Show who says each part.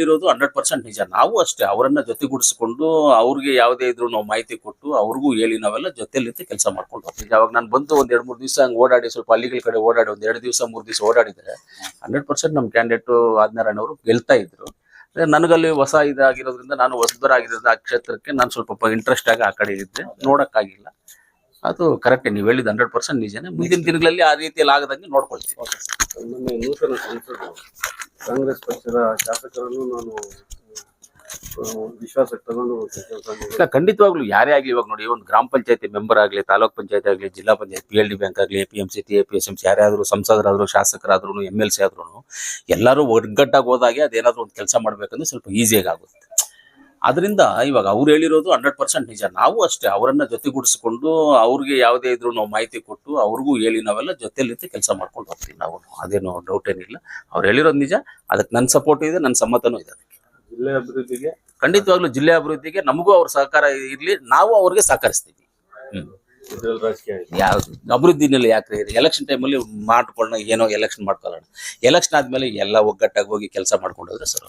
Speaker 1: ಹೇಳಿರೋದು hundred percent ನಿಜ. ನಾವು ಅಷ್ಟೇ ಅವರನ್ನ ಜೊತೆಗೂಡಿಸ್ಕೊಂಡು ಅವ್ರಿಗೆ ಯಾವುದೇ ಇದ್ರು ನಾವು ಮಾಹಿತಿ ಕೊಟ್ಟು ಅವ್ರಿಗೂ ಹೇಳಿ ನಾವೆಲ್ಲ ಜೊತೆಲಿಂದ ಕೆಲಸ ಮಾಡ್ಕೊಂಡು ಹೋಗ್ತೀವಿ. ಅವಾಗ ನಾನು ಬಂದು ಒಂದ್ ಎರಡು, ಮೂರು ದಿವಸ ಹಂಗೆ ಓಡಾಡಿ ಸ್ವಲ್ಪ ಹಳ್ಳಿಗಳ ಕಡೆ ಓಡಾಡಿ ಒಂದ್ ಎರಡು ದಿವಸ, ಮೂರು ದಿವಸ ಓಡಾಡಿದ್ರೆ ಹಂಡ್ರೆಡ್ ಪರ್ಸೆಂಟ್ ನಮ್ಮ ಕ್ಯಾಂಡಿಡೇಟ್ ಆದಿನಾರಾಯಣ ಅವರು ಗೆಲ್ತಾ ಇದ್ರು. ನನಗಲ್ಲಿ ಹೊಸ ಇದಾಗಿರೋದ್ರಿಂದ ನಾನು ಹೊಸಬರಾಗಿರೋದ್ರಿಂದ ಆ ಕ್ಷೇತ್ರಕ್ಕೆ ನಾನು ಸ್ವಲ್ಪ ಇಂಟ್ರೆಸ್ಟ್ ಆಗಿ ಆ ಕಡೆ ಇದ್ದೆ. ನೋಡೋಕ್ಕಾಗಿಲ್ಲ. ಅದು ಕರೆಕ್ಟ್ ನೀವು ಹೇಳಿದ ಹಂಡ್ರೆಡ್ ಪರ್ಸೆಂಟ್ ನಿಜನೇ. ಮುಂದಿನ ದಿನಗಳಲ್ಲಿ ಆ ರೀತಿಯಲ್ಲಿ ಆಗದಂಗೆ
Speaker 2: ನೋಡ್ಕೊಳ್ತೀವಿ. ಕಾಂಗ್ರೆಸ್ ಪಕ್ಷದ ಶಾಸಕರನ್ನು ನಾನು ವಿಶ್ವಾಸಕ್ಕೆ ತಗೊಂಡು
Speaker 1: ಇಲ್ಲ, ಖಂಡಿತವಾಗ್ಲೂ ಯಾರೇ ಆಗ್ಲಿ ಇವಾಗ ನೋಡಿ, ಒಂದು ಗ್ರಾಮ ಪಂಚಾಯತಿ ಮೆಂಬರ್ ಆಗಲಿ, ತಾಲೂಕ್ ಪಂಚಾಯತಿ ಆಗಲಿ, zilla panchayat, P L D bank ಆಗಲಿ A P M C, T A P, S M C ಯಾರೇ ಆದರೂ ಸಂಸದರಾದ್ರು ಶಾಸಕರಾದ್ರೂ ಎಂ ಎಲ್ ಸಿ ಆದ್ರೂ ಎಲ್ಲರೂ ಒಗ್ಗಟ್ಟಾಗಿ ಹೋದಾಗೆ ಅದೇನಾದ್ರೂ ಒಂದು ಕೆಲಸ ಮಾಡ್ಬೇಕಂದ್ರೆ ಸ್ವಲ್ಪ ಈಸಿಯಾಗಿ ಆಗುತ್ತೆ ಅದರಿಂದ ಇವಾಗ ಅವ್ರು ಹೇಳಿರೋದು ಹಂಡ್ರೆಡ್ ಪರ್ಸೆಂಟ್ ನಿಜ. ನಾವು ಅಷ್ಟೇ ಅವರನ್ನ ಜೊತೆಗೂಡಿಸಿಕೊಂಡು ಅವ್ರಿಗೆ ಯಾವುದೇ ಇದ್ರು ನಾವು ಮಾಹಿತಿ ಕೊಟ್ಟು ಅವ್ರಿಗೂ ಹೇಳಿ ನಾವೆಲ್ಲ ಜೊತೆಯಲ್ಲಿ ಕೆಲಸ ಮಾಡ್ಕೊಂಡು ಹೋಗ್ತೀವಿ ನಾವು. ಅದೇನು ಡೌಟ್ ಏನಿಲ್ಲ. ಅವ್ರು ಹೇಳಿರೋದು ನಿಜ. ಅದಕ್ಕೆ ನನ್ನ ಸಪೋರ್ಟ್ ಇದೆ ನನ್ನ ಸಮ್ಮತನೂ ಇದೆ ಅದಕ್ಕೆ.
Speaker 2: ಜಿಲ್ಲೆ ಅಭಿವೃದ್ಧಿಗೆ?
Speaker 1: ಖಂಡಿತವಾಗ್ಲೂ ಜಿಲ್ಲೆ ಅಭಿವೃದ್ಧಿಗೆ ನಮಗೂ ಅವ್ರ ಸಹಕಾರ ಇರಲಿ ನಾವು ಅವ್ರಿಗೆ ಸಹಕರಿಸ್ತೀವಿ. ಯಾವ್ದು ಅಭಿವೃದ್ಧಿನಲ್ಲಿ ಯಾಕ್ರಿ? ಎಲೆಕ್ಷನ್ ಟೈಮಲ್ಲಿ ಮಾಡ್ಕೊಳ್ಳೋಣ ಏನೋ ಎಲೆಕ್ಷನ್ ಮಾಡ್ಕೊಳ್ಳೋಣ. ಎಲೆಕ್ಷನ್ ಆದ್ಮೇಲೆ ಎಲ್ಲ ಒಗ್ಗಟ್ಟಾಗಿ ಹೋಗಿ ಕೆಲಸ ಮಾಡ್ಕೊಂಡು ಹೋದ್ರೆ ಸರ್